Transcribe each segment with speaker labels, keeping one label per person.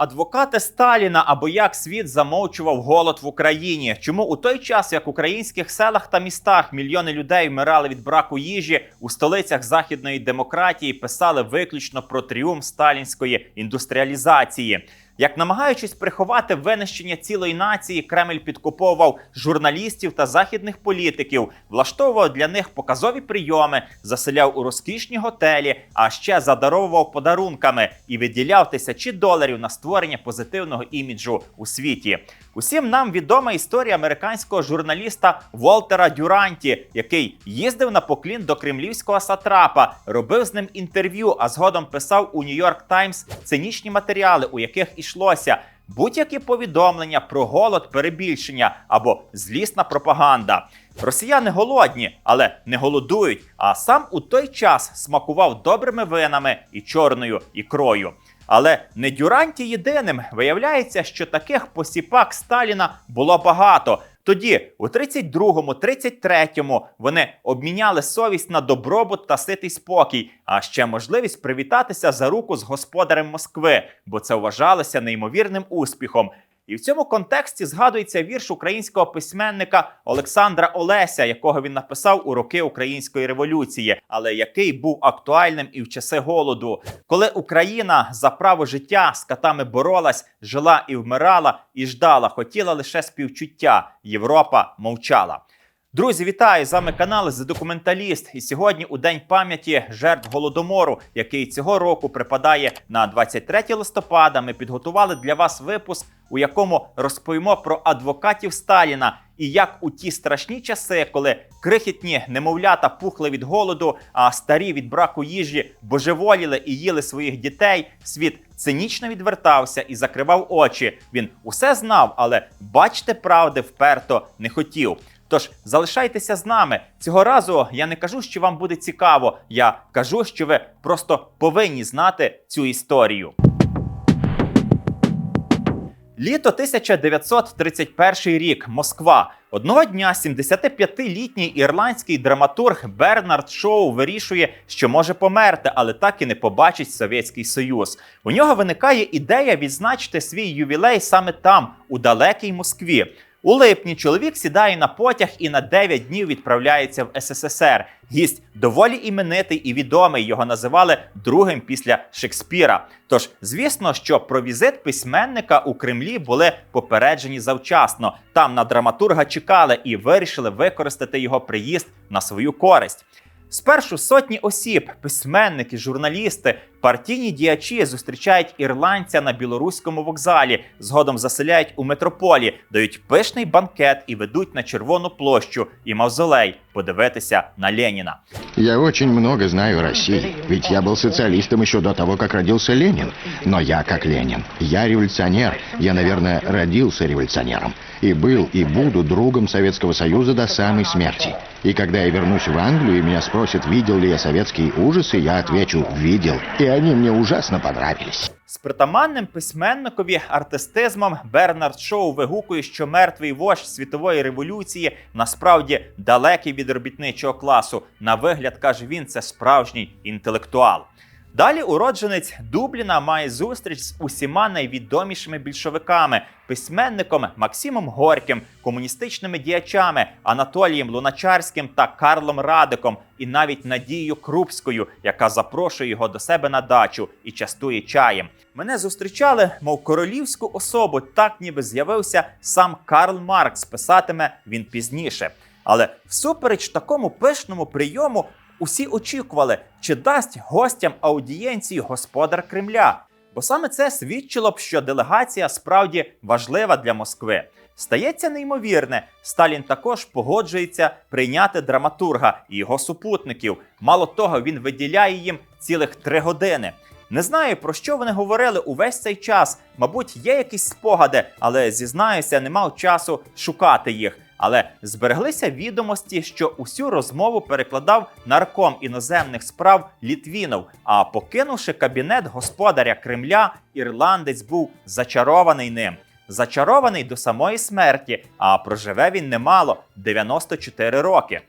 Speaker 1: Адвокати Сталіна або як світ замовчував голод в Україні. Чому у той час, як в українських селах та містах мільйони людей вмирали від браку їжі, у столицях західної демократії писали виключно про тріумф сталінської індустріалізації. Як намагаючись приховати винищення цілої нації, Кремль підкуповував журналістів та західних політиків, влаштовував для них показові прийоми, заселяв у розкішні готелі, а ще задаровував подарунками і виділяв тисячі доларів на створення позитивного іміджу у світі. Усім нам відома історія американського журналіста Волтера Дюранті, який їздив на поклін до кремлівського сатрапа, робив з ним інтерв'ю, а згодом писав у Нью-Йорк Таймс цинічні матеріали, у яких ішлося. Будь-які повідомлення про голод, перебільшення або злісна пропаганда. Росіяни голодні, але не голодують. А сам у той час смакував добрими винами і чорною ікрою. Але не Дюранті єдиним виявляється, що таких посіпак Сталіна було багато. Тоді, у 32-му, 33-му, вони обміняли совість на добробут та ситий спокій, а ще можливість привітатися за руку з господарем Москви, бо це вважалося неймовірним успіхом. І в цьому контексті згадується вірш українського письменника Олександра Олеся, якого він написав у роки української революції, але який був актуальним і в часи голоду, коли Україна за право життя з катами боролась, жила і вмирала, і ждала, хотіла лише співчуття. Європа мовчала. Друзі, вітаю! З вами канал «The Документаліст. І сьогодні у день пам'яті жертв голодомору, який цього року припадає на 23 листопада. Ми підготували для вас випуск, у якому розповімо про адвокатів Сталіна і як у ті страшні часи, коли крихітні немовлята пухли від голоду, а старі від браку їжі божеволіли і їли своїх дітей. Світ цинічно відвертався і закривав очі. Він усе знав, але бачити правди вперто не хотів. Тож залишайтеся з нами. Цього разу я не кажу, що вам буде цікаво. Я кажу, що ви просто повинні знати цю історію. Літо 1931 рік. Москва. Одного дня 75-літній ірландський драматург Бернард Шоу вирішує, що може померти, але так і не побачить Совєтський Союз. У нього виникає ідея відзначити свій ювілей саме там, у далекій Москві. У липні чоловік сідає на потяг і на 9 днів відправляється в СССР. Гість доволі іменитий і відомий. Його називали другим після Шекспіра. Тож, звісно, що про візит письменника у Кремлі були попереджені завчасно. Там на драматурга чекали і вирішили використати його приїзд на свою користь. Спершу сотні осіб, письменники, журналісти, партійні діячі зустрічають ірландця на білоруському вокзалі, згодом заселяють у метрополі, дають пишний банкет і ведуть на червону площу і мавзолей подивитися на Леніна.
Speaker 2: Я очень много знаю о России, ведь я был социалистом еще до того, как родился Ленин. Но я как Ленин. Я революционер. Я, наверное, родился революционером. И был, и буду другом Советского Союза до самой смерти. И когда я вернусь в Англию, и меня спросят, видел ли я советские ужасы, я отвечу «видел». И они мне ужасно понравились.
Speaker 1: З притаманним письменникові артистизмом Бернард Шоу вигукує, що мертвий вождь світової революції насправді далекий від робітничого класу. На вигляд каже він, це справжній інтелектуал. Далі уродженець Дубліна має зустріч з усіма найвідомішими більшовиками, письменником Максимом Горьким, комуністичними діячами Анатолієм Луначарським та Карлом Радиком, і навіть Надією Крупською, яка запрошує його до себе на дачу і частує чаєм. Мене зустрічали, мов королівську особу, так ніби з'явився сам Карл Маркс. Писатиме він пізніше. Але всупереч такому пишному прийому усі очікували, чи дасть гостям аудієнції господар Кремля. Бо саме це свідчило б, що делегація справді важлива для Москви. Стається неймовірне, Сталін також погоджується прийняти драматурга і його супутників. Мало того, він виділяє їм цілих три години. Не знаю про що вони говорили увесь цей час. Мабуть, є якісь спогади, але зізнаюся, не мав часу шукати їх. Але збереглися відомості, що усю розмову перекладав нарком іноземних справ Літвінов. А покинувши кабінет господаря Кремля, ірландець був зачарований ним. Зачарований до самої смерті, а проживе він немало 94 роки.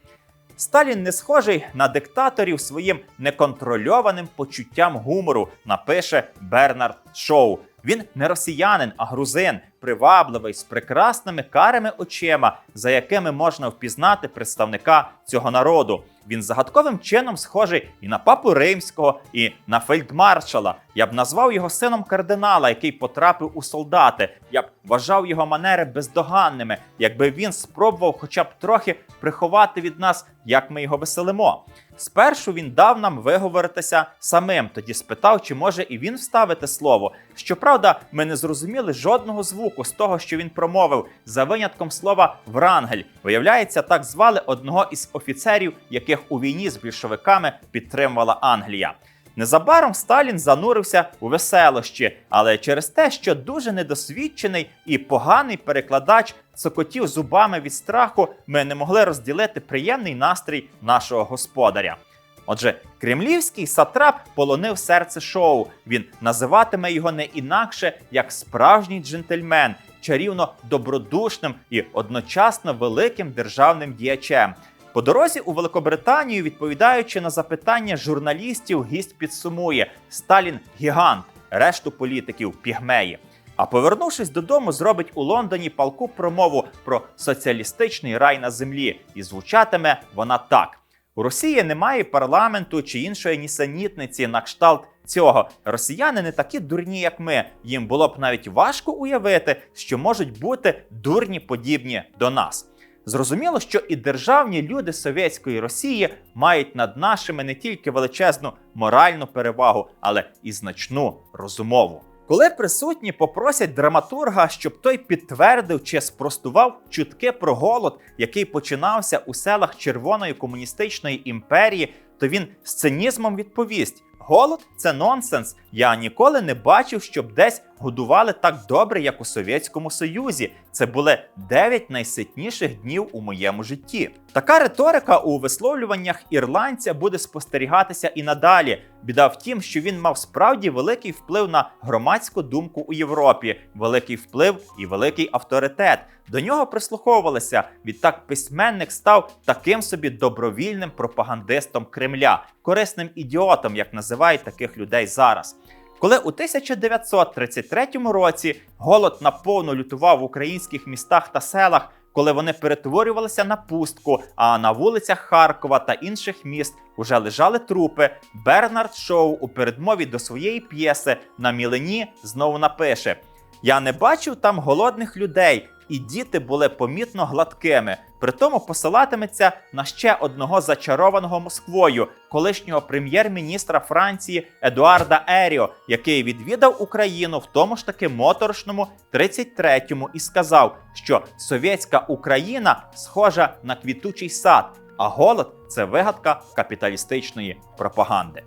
Speaker 1: Сталін не схожий на диктаторів своїм неконтрольованим почуттям гумору, напише Бернард Шоу. Він не росіянин, а грузин, привабливий з прекрасними карими очима, за якими можна впізнати представника цього народу. Він загадковим чином схожий і на папу римського, і на фельдмаршала. Я б назвав його сином кардинала, який потрапив у солдати. Я б вважав його манери бездоганними, якби він спробував хоча б трохи приховати від нас, як ми його веселимо. Спершу він дав нам виговоритися самим, тоді спитав, чи може і він вставити слово. Щоправда, ми не зрозуміли жодного звуку з того, що він промовив, за винятком слова Врангель. Виявляється, так звали одного із офіцерів, яких у війні з більшовиками підтримувала Англія. Незабаром Сталін занурився у веселощі, але через те, що дуже недосвідчений і поганий перекладач цокотів зубами від страху, ми не могли розділити приємний настрій нашого господаря. Отже, кремлівський сатрап полонив серце шоу. Він називатиме його не інакше як справжній джентльмен, чарівно добродушним і одночасно великим державним діячем. По дорозі у Великобританію, відповідаючи на запитання журналістів, гість підсумує: Сталін гігант, решту політиків пігмеї. А повернувшись додому, зробить у Лондоні палку промову про соціалістичний рай на землі, і звучатиме вона так: у Росії немає парламенту чи іншої нісенітниці на кшталт цього. Росіяни не такі дурні, як ми. Їм було б навіть важко уявити, що можуть бути дурні подібні до нас. Зрозуміло, що і державні люди совєтської Росії мають над нашими не тільки величезну моральну перевагу, але і значну розумову. Коли присутні попросять драматурга, щоб той підтвердив чи спростував чутки про голод, який починався у селах Червоної комуністичної імперії, то він з цинізмом відповість: голод це нонсенс. Я ніколи не бачив, щоб десь годували так добре, як у Совєтському Союзі. Це були 9 найситніших днів у моєму житті. Така риторика у висловлюваннях ірландця буде спостерігатися і надалі. Біда в тім, що він мав справді великий вплив на громадську думку у Європі, великий вплив і великий авторитет. До нього прислуховувалися. Відтак письменник став таким собі добровільним пропагандистом Кремля, корисним ідіотом, як називають таких людей зараз. Коли у 1933 році голод наповну лютував в українських містах та селах, коли вони перетворювалися на пустку, а на вулицях Харкова та інших міст уже лежали трупи, Бернард Шоу у передмові до своєї п'єси на мілені знову напише: Я не бачив там голодних людей, і діти були помітно гладкими. Притому посилатиметься на ще одного зачарованого Москвою, колишнього прем'єр-міністра Франції Едуарда Еріо, який відвідав Україну в тому ж таки моторошному 33-му і сказав, що совєтська Україна схожа на квітучий сад, а голод це вигадка капіталістичної пропаганди.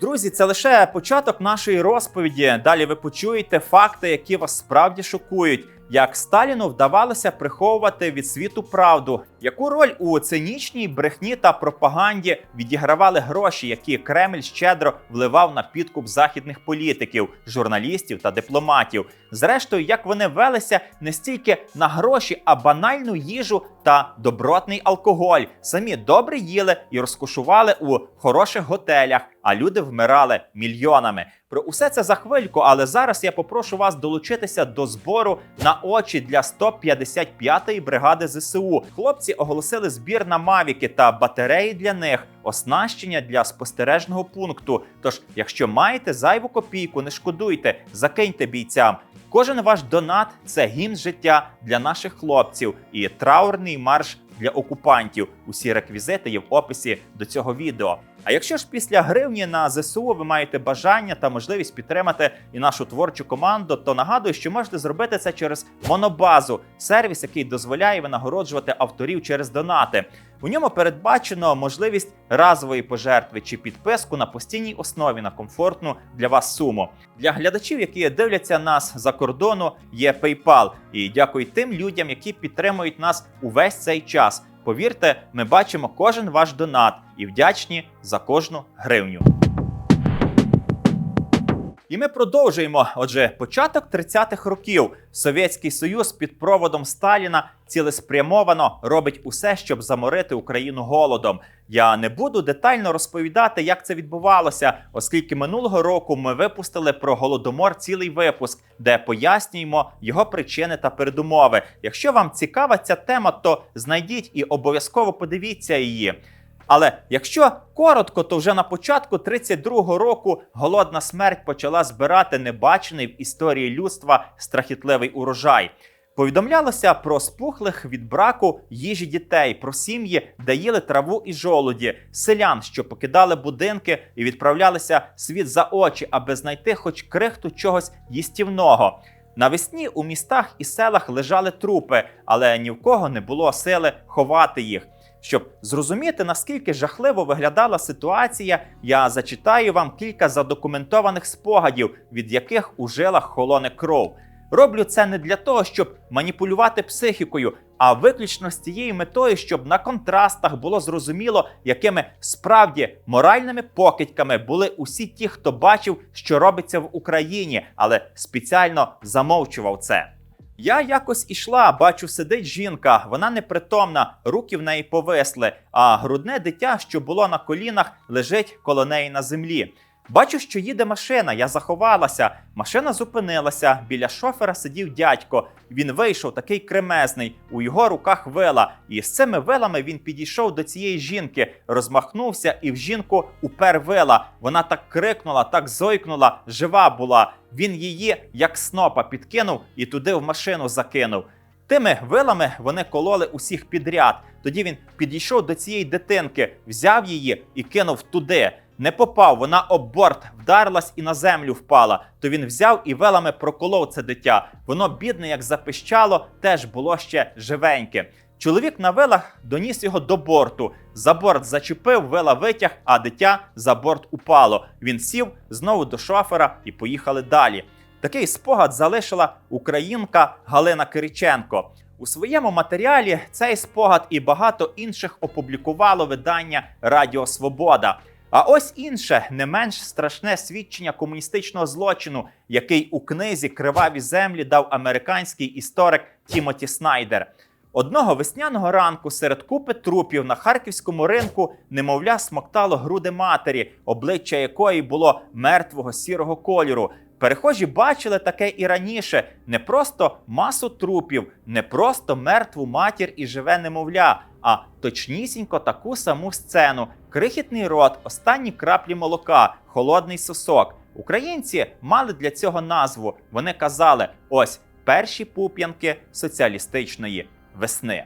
Speaker 1: Друзі, це лише початок нашої розповіді. Далі ви почуєте факти, які вас справді шокують. Як Сталіну вдавалося приховувати від світу правду, яку роль у цинічній брехні та пропаганді відігравали гроші, які Кремль щедро вливав на підкуп західних політиків, журналістів та дипломатів. Зрештою, як вони велися не стільки на гроші, а банальну їжу та добротний алкоголь. Самі добре їли і розкошували у хороших готелях, а люди вмирали мільйонами. Про усе це за хвильку, але зараз я попрошу вас долучитися до збору на очі для 155-ї бригади ЗСУ. Хлопці оголосили збір на мавіки та батареї для них, оснащення для спостережного пункту. Тож, якщо маєте зайву копійку, не шкодуйте, закиньте бійцям. Кожен ваш донат це гімн життя для наших хлопців і траурний марш для окупантів. Усі реквізити є в описі до цього відео. А якщо ж після гривні на ЗСУ ви маєте бажання та можливість підтримати і нашу творчу команду, то нагадую, що можете зробити це через Монобазу, сервіс, який дозволяє винагороджувати авторів через донати. У ньому передбачено можливість разової пожертви чи підписку на постійній основі на комфортну для вас суму. Для глядачів, які дивляться нас за кордону, є PayPal. І дякую тим людям, які підтримують нас увесь цей час. Повірте, ми бачимо кожен ваш донат і вдячні за кожну гривню. І ми продовжуємо. Отже, початок 30-х років Совєтський Союз під проводом Сталіна цілеспрямовано робить усе, щоб заморити Україну голодом. Я не буду детально розповідати, як це відбувалося, оскільки минулого року ми випустили про голодомор цілий випуск, де пояснюємо його причини та передумови. Якщо вам цікава ця тема, то знайдіть і обов'язково подивіться її. Але якщо коротко, то вже на початку 32-го року голодна смерть почала збирати небачений в історії людства страхітливий урожай. Повідомлялося про спухлих від браку їжі дітей, про сім'ї, де їли траву і жолуді, селян, що покидали будинки і відправлялися світ за очі, аби знайти хоч крихту чогось їстівного. Навесні у містах і селах лежали трупи, але ні в кого не було сили ховати їх. Щоб зрозуміти, наскільки жахливо виглядала ситуація, я зачитаю вам кілька задокументованих спогадів, від яких у жилах холоне кров. Роблю це не для того, щоб маніпулювати психікою, а виключно з тією метою, щоб на контрастах було зрозуміло, якими справді моральними покидьками були усі ті, хто бачив, що робиться в Україні, але спеціально замовчував це. Я якось ішла, бачу, сидить жінка, вона непритомна, руки в неї повисли, а грудне дитя, що було на колінах, лежить коло неї на землі. Бачу, що їде машина, я заховалася. Машина зупинилася. Біля шофера сидів дядько. Він вийшов такий кремезний, у його руках вила. І з цими вилами він підійшов до цієї жінки, розмахнувся і в жінку упер вила. Вона так крикнула, так зойкнула, жива була. Він її, як снопа, підкинув і туди в машину закинув. Тими вилами вони кололи усіх підряд. Тоді він підійшов до цієї дитинки, взяв її і кинув туди. Не попав, вона об борт вдарилась і на землю впала. То він взяв і велами проколов це дитя. Воно, бідне, як запищало, теж було ще живеньке. Чоловік на вилах доніс його до борту. За борт зачепив, вела витяг, а дитя за борт упало. Він сів знову до шофера і поїхали далі. Такий спогад залишила українка Галина Кириченко. У своєму матеріалі цей спогад і багато інших опублікувало видання Радіо Свобода. А ось інше не менш страшне свідчення комуністичного злочину, який у книзі Криваві землі дав американський історик Тімоті Снайдер. Одного весняного ранку серед купи трупів на харківському ринку немовля смоктало груди матері, обличчя якої було мертвого сірого кольору. Перехожі бачили таке і раніше: не просто масу трупів, не просто мертву матір і живе немовля, а точнісінько таку саму сцену: крихітний рот, останні краплі молока, холодний сосок. Українці мали для цього назву. Вони казали: ось перші пуп'янки соціалістичної весни.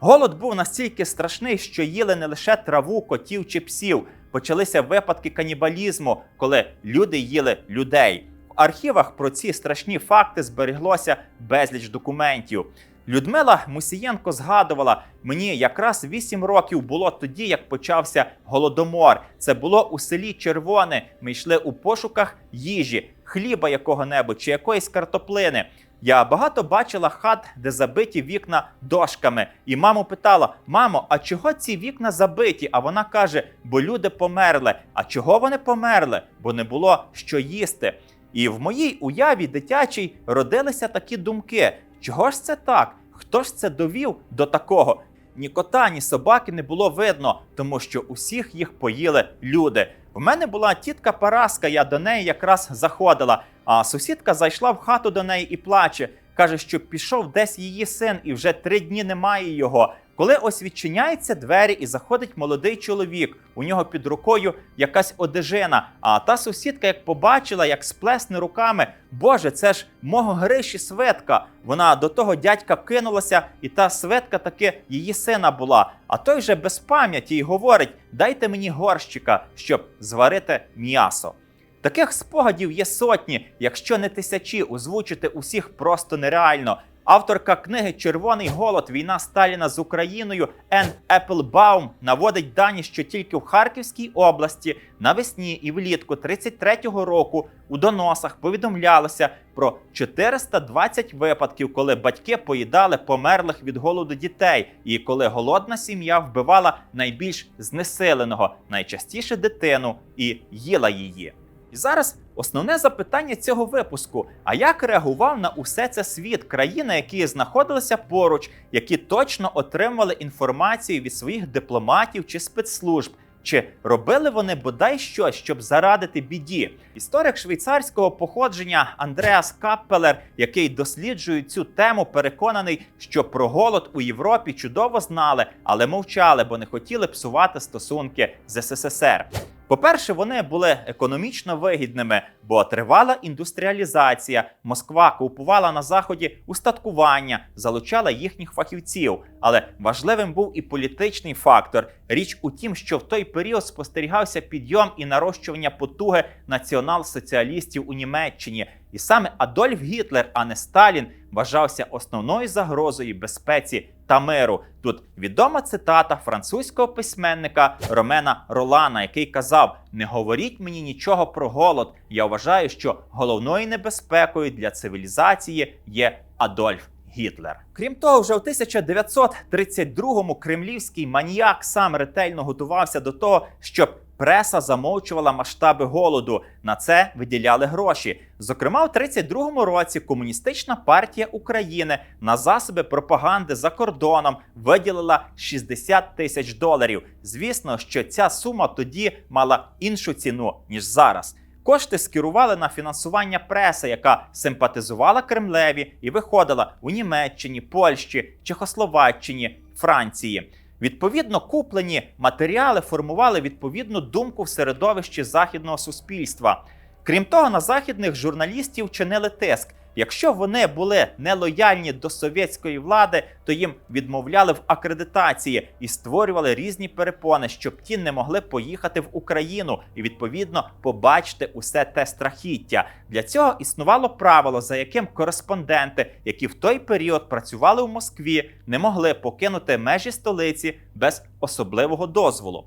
Speaker 1: Голод був настільки страшний, що їли не лише траву, котів чи псів. Почалися випадки канібалізму, коли люди їли людей. В архівах про ці страшні факти збереглося безліч документів. Людмила Мусієнко згадувала: мені якраз 8 років було тоді, як почався голодомор. Це було у селі Червоне. Ми йшли у пошуках їжі, хліба якого-небудь чи якоїсь картоплини. Я багато бачила хат, де забиті вікна дошками. І маму питала: мамо, а чого ці вікна забиті? А вона каже: бо люди померли. А чого вони померли? Бо не було що їсти. І в моїй уяві дитячій родилися такі думки: чого ж це так? Хто ж це довів до такого? Ні кота, ні собаки не було видно, тому що усіх їх поїли люди. В мене була тітка Параска, я до неї якраз заходила. А сусідка зайшла в хату до неї і плаче. Каже, що пішов десь її син, і вже три дні немає його. Коли ось відчиняються двері і заходить молодий чоловік, у нього під рукою якась одежина. А та сусідка, як побачила, як сплесне руками, Боже, це ж мого Гриші светка. Вона до того дядька кинулася, і та светка таки її сина була. А той же без пам'яті й говорить: дайте мені горщика, щоб зварити м'ясо. Таких спогадів є сотні, якщо не тисячі, озвучити усіх просто нереально. Авторка книги Червоний голод війна Сталіна з Україною Ен Еплбаум наводить дані, що тільки в Харківській області навесні і влітку 33-го року у доносах повідомлялося про 420 випадків, коли батьки поїдали померлих від голоду дітей, і коли голодна сім'я вбивала найбільш знесиленого, найчастіше дитину, і їла її. І зараз основне запитання цього випуску: а як реагував на усе це світ країни, які знаходилися поруч, які точно отримували інформацію від своїх дипломатів чи спецслужб? Чи робили вони бодай щось, щоб зарадити біді? Історик швейцарського походження Андреас Каппелер, який досліджує цю тему, переконаний, що про голод у Європі чудово знали, але мовчали, бо не хотіли псувати стосунки з СССР. По-перше, вони були економічно вигідними, бо тривала індустріалізація. Москва купувала на заході устаткування, залучала їхніх фахівців. Але важливим був і політичний фактор. Річ у тім, що в той період спостерігався підйом і нарощування потуги націонал-соціалістів у Німеччині. І саме Адольф Гітлер, а не Сталін, вважався основною загрозою безпеці та миру. Тут відома цитата французького письменника Ромена Ролана, який казав: Не говоріть мені нічого про голод. Я вважаю, що головною небезпекою для цивілізації є Адольф. Гітлер. Крім того, вже у 1932-му кремлівський маніяк сам ретельно готувався до того, щоб преса замовчувала масштаби голоду. На це виділяли гроші. Зокрема, у 32-му році комуністична партія України на засоби пропаганди за кордоном виділила 60 тисяч доларів. Звісно, що ця сума тоді мала іншу ціну ніж зараз. Кошти скерували на фінансування преси, яка симпатизувала Кремлеві і виходила у Німеччині, Польщі, Чехословаччині, Франції. Відповідно, куплені матеріали формували відповідну думку в середовищі західного суспільства. Крім того, на західних журналістів чинили тиск. Якщо вони були нелояльні до совєтської влади, то їм відмовляли в акредитації і створювали різні перепони, щоб ті не могли поїхати в Україну і відповідно побачити усе те страхіття. Для цього існувало правило, за яким кореспонденти, які в той період працювали в Москві, не могли покинути межі столиці без особливого дозволу.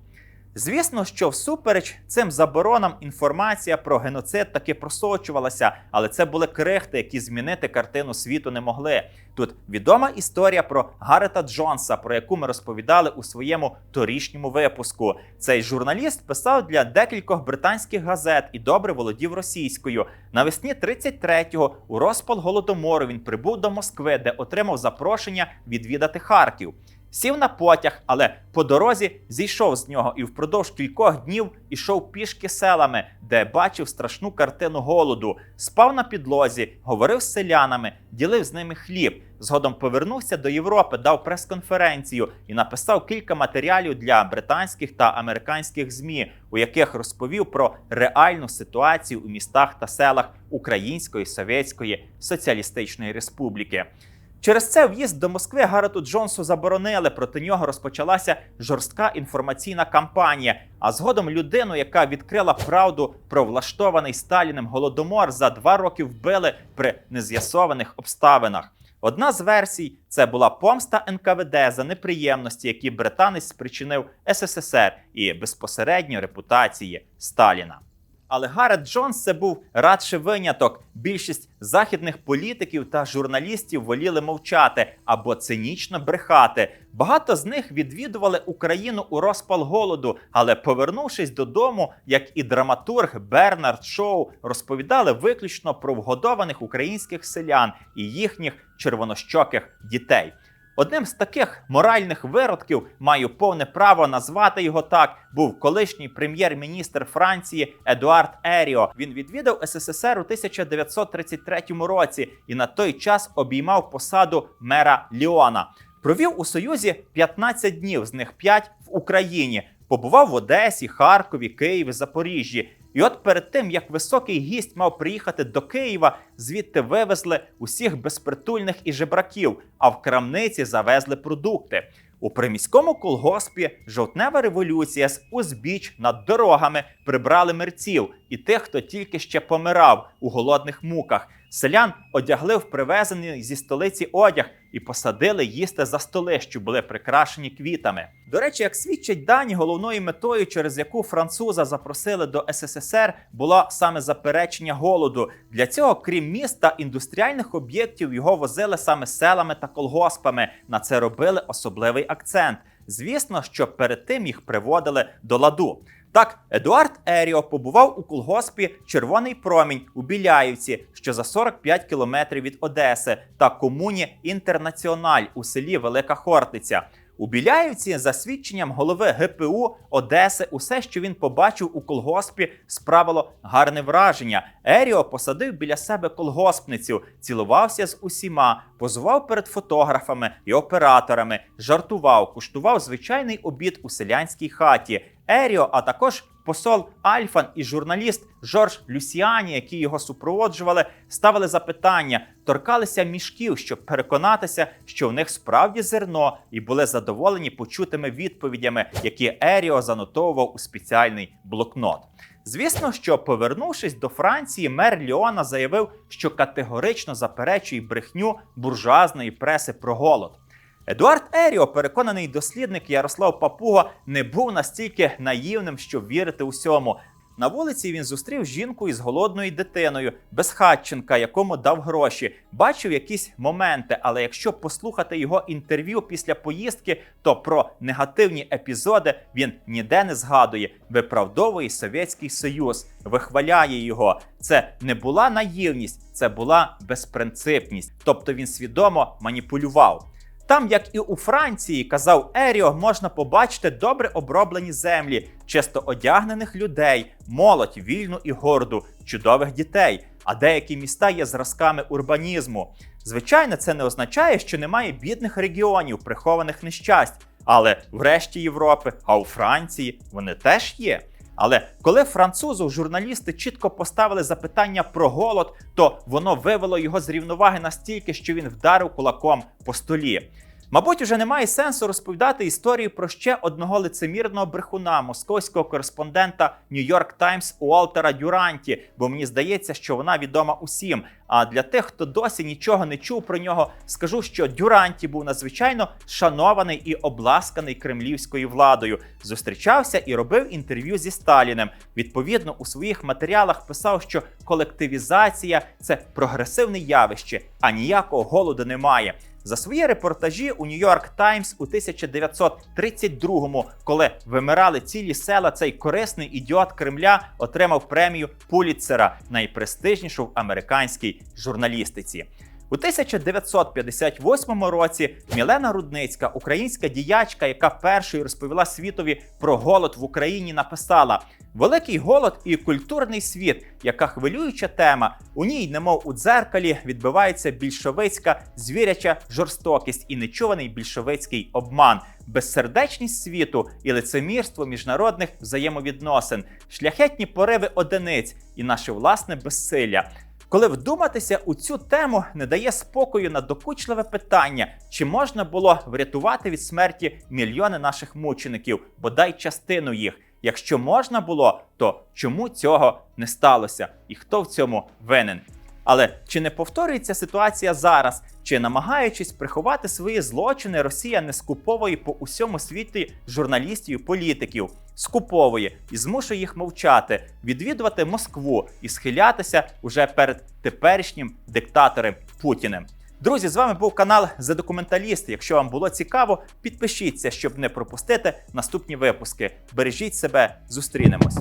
Speaker 1: Звісно, що всупереч цим заборонам інформація про геноцид таки просочувалася, але це були крихти, які змінити картину світу не могли. Тут відома історія про Гарета Джонса, про яку ми розповідали у своєму торішньому випуску. Цей журналіст писав для декількох британських газет і добре володів російською. Навесні 33-го у розпал голодомору він прибув до Москви, де отримав запрошення відвідати Харків. Сів на потяг, але по дорозі зійшов з нього і впродовж кількох днів ішов пішки селами, де бачив страшну картину голоду, спав на підлозі, говорив з селянами, ділив з ними хліб. Згодом повернувся до Європи, дав прес-конференцію і написав кілька матеріалів для британських та американських змі, у яких розповів про реальну ситуацію у містах та селах Української Совєтської Соціалістичної Республіки. Через це в'їзд до Москви Гарету Джонсу заборонили. Проти нього розпочалася жорстка інформаційна кампанія. А згодом людину, яка відкрила правду про влаштований Сталіним голодомор, за два роки вбили при нез'ясованих обставинах. Одна з версій це була помста НКВД за неприємності, які британець спричинив СССР і безпосередньо репутації Сталіна. Але Гарет Джонс це був радше виняток. Більшість західних політиків та журналістів воліли мовчати або цинічно брехати. Багато з них відвідували Україну у розпал голоду, але повернувшись додому, як і драматург Бернард Шоу, розповідали виключно про вгодованих українських селян і їхніх червонощоких дітей. Одним з таких моральних виродків маю повне право назвати його так. Був колишній прем'єр-міністр Франції Едуард Еріо. Він відвідав СССР у 1933 році і на той час обіймав посаду мера Ліона. Провів у Союзі 15 днів, з них 5 в Україні. Побував в Одесі, Харкові, Києві, Запоріжжі. І от перед тим, як високий гість мав приїхати до Києва, звідти вивезли усіх безпритульних і жебраків, а в крамниці завезли продукти. У приміському колгоспі жовтнева революція з узбіч над дорогами прибрали мерців і тих, хто тільки ще помирав у голодних муках. Селян одягли в привезений зі столиці одяг і посадили їсти за столи, що були прикрашені квітами. До речі, як свідчать дані, головною метою, через яку француза запросили до СССР, було саме заперечення голоду. Для цього, крім міста, індустріальних об'єктів його возили саме селами та колгоспами. На це робили особливий акцент. Звісно, що перед тим їх приводили до ладу. Так, Едуард Еріо побував у колгоспі Червоний промінь у Біляївці, що за 45 кілометрів від Одеси, та комуні Інтернаціональ у селі Велика Хортиця. У Біляївці, за свідченням голови ГПУ Одеси, усе, що він побачив у колгоспі, справило гарне враження. Еріо посадив біля себе колгоспницю, цілувався з усіма, позував перед фотографами і операторами, жартував, куштував звичайний обід у селянській хаті. Еріо, а також посол Альфан і журналіст Жорж Люсіані, які його супроводжували, ставили запитання, торкалися мішків, щоб переконатися, що в них справді зерно, і були задоволені почутими відповідями, які Еріо занотовував у спеціальний блокнот. Звісно, що повернувшись до Франції, мер Ліона заявив, що категорично заперечує брехню буржуазної преси про голод. Едуард Еріо, переконаний дослідник Ярослав Папуга, не був настільки наївним, щоб вірити усьому. На вулиці він зустрів жінку із голодною дитиною, безхатченка, якому дав гроші. Бачив якісь моменти, але якщо послухати його інтерв'ю після поїздки, то про негативні епізоди він ніде не згадує. Виправдовує Совєтський Союз, вихваляє його. Це не була наївність, це була безпринципність. Тобто він свідомо маніпулював. Там, як і у Франції, казав Еріо, можна побачити добре оброблені землі, чисто одягнених людей, молодь, вільну і горду, чудових дітей. А деякі міста є зразками урбанізму. Звичайно, це не означає, що немає бідних регіонів, прихованих нещасть. Але в решті Європи, а у Франції вони теж є. Але коли французу журналісти чітко поставили запитання про голод, то воно вивело його з рівноваги настільки, що він вдарив кулаком по столі. Мабуть, уже немає сенсу розповідати історію про ще одного лицемірного брехуна, московського кореспондента Нью-Йорк Таймс Уолтера Дюранті, бо мені здається, що вона відома усім. А для тих, хто досі нічого не чув про нього, скажу, що Дюранті був надзвичайно шанований і обласканий кремлівською владою. Зустрічався і робив інтерв'ю зі Сталіним. Відповідно, у своїх матеріалах писав, що колективізація це прогресивне явище, а ніякого голоду немає. За свої репортажі у Нью-Йорк Таймс у 1932-му, коли вимирали цілі села, цей корисний ідіот Кремля отримав премію Пуліцера, найпрестижнішу в американській журналістиці. У 1958 році Мілена Рудницька, українська діячка, яка першою розповіла світові про голод в Україні, написала: Великий голод і культурний світ, яка хвилююча тема. У ній, немов у дзеркалі, відбивається більшовицька звіряча жорстокість і нечуваний більшовицький обман, безсердечність світу і лицемірство міжнародних взаємовідносин, шляхетні пориви одиниць і наше власне безсилля. Коли вдуматися у цю тему, не дає спокою на докучливе питання, чи можна було врятувати від смерті мільйони наших мучеників, бодай частину їх. Якщо можна було, то чому цього не сталося? І хто в цьому винен? Але чи не повторюється ситуація зараз? Чи намагаючись приховати свої злочини, Росія не скуповує по усьому світі журналістів і політиків, скуповує і змушує їх мовчати, відвідувати Москву і схилятися уже перед теперішнім диктатором Путіним? Друзі, з вами був канал The Документаліст. Якщо вам було цікаво, підпишіться, щоб не пропустити наступні випуски. Бережіть себе, зустрінемось.